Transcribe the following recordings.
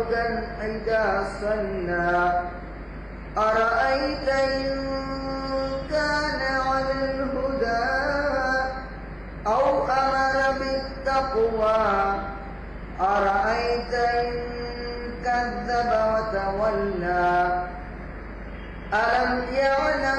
عبدا إذا صلى أرأيت إن كان على الهدى أو أمر بالتقوى. أرأيت إن كذب وتولى. ألم يعلم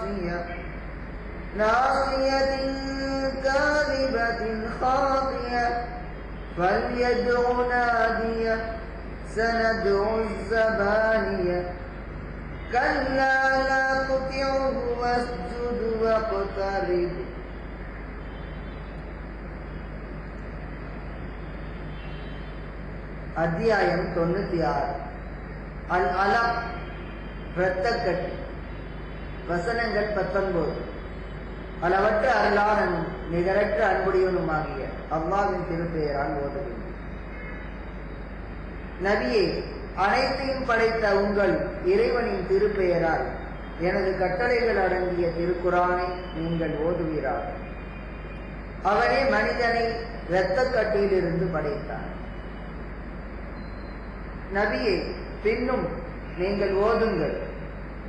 بالناصية ناصية كاذبة خاطية فليدع نادية سندع الزبانية كلا لا تطعه واسجد واقترب அத்தியாயம் தொண்ணூத்தி ஆறு அல் அலம் இரத்தக்கட்டு வசனங்கள் பத்தொன்பது. அளவற்ற அருளாளனும் நிகரற்ற அன்புடையவனுமாகிய அல்லாவின் திருப்பெயரால் ஓதுகிறேன். நபியே அனைத்தையும் படைத்த உங்கள் இறைவனின் திருப்பெயரால் எனது கட்டளைகள் அடங்கிய திருக்குறானை நீங்கள் ஓதுவீராக. அவனே மனிதனை இரத்தக்கட்டியிலிருந்து படைத்தான். நபியே பின்னும் நீங்கள் ஓதுங்கள்.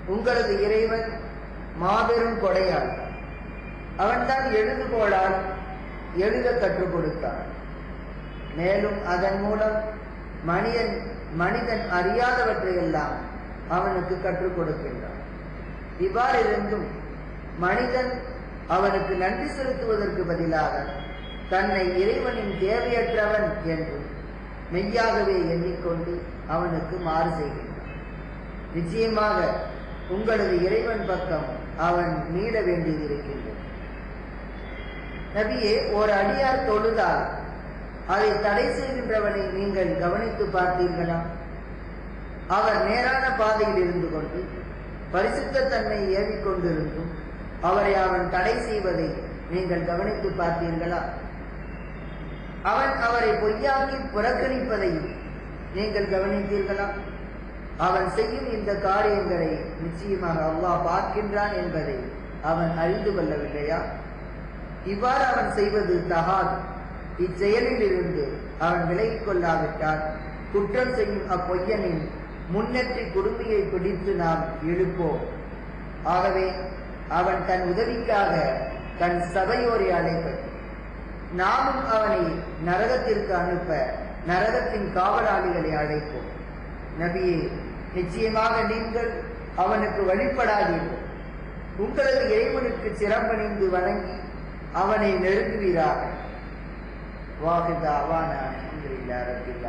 உங்களது இறைவன் மாபெரும் கொடையாள். அவன்தான் எழுதுகோளால் எழுத கற்றுக் கொடுத்தான். மேலும் அதன் மூலம் மனிதன் மனிதன் அறியாதவற்றையெல்லாம் அவனுக்கு கற்றுக் கொடுக்கின்றான். இவ்வாறிருந்தும் மனிதன் அவனுக்கு நன்றி செலுத்துவதற்கு பதிலாக தன்னை இறைவனின் தேவையற்றவன் என்று மெய்யாகவே எண்ணிக்கொண்டு அவனுக்கு மாறு செய்கின்றான். நிச்சயமாக உங்களது இறைவன் பக்கம் அவன் மீள வேண்டியதிருக்கின்றது நபியே ஒரு அடியார் தொழுதால் அதை தடை செய்கின்றவனை நீங்கள் கவனித்து பார்த்தீர்களா? அவர் நேரான பாதையில் இருந்து கொண்டு பரிசுத்த தன்மை ஏவிக்கொண்டிருந்தும் அவரை அவன் தடை செய்வதை நீங்கள் கவனித்து பார்த்தீர்களா? அவன் அவரை பொய்யாக்கி புறக்கணிப்பதையும் நீங்கள் கவனித்தீர்களா? அவன் செய்யும் இந்த காரியங்களை நிச்சயமாக அல்லாஹ் பார்க்கின்றான் என்பதை அவன் அறிந்து கொள்ளவில்லையா? இவ்வாறு அவன் செய்வது தகாது. இச்செயலில் இருந்து அவன் விலகிக் கொள்ளாவிட்டால் குற்றம் செய்யும் அப்பொய்யனின் முன்னேற்றி குடுமையை பிடித்து நாம் எழுப்போம். ஆகவே அவன் தன் உதவிக்காக தன் சபையோரை அழைப்பது. நாமும் அவனை நரகத்திற்கு அனுப்ப நரகத்தின் காவலாளிகளை அழைப்போம். நபியே நிச்சயமாக நீங்கள் அவனுக்கு வழிபடாதீர்கள். உங்களது இறைவனுக்கு சிறப்பணிந்து வணங்கி அவனை நெருங்குவீராக. வாகுதா அவான அலமதுல்லா ரபில்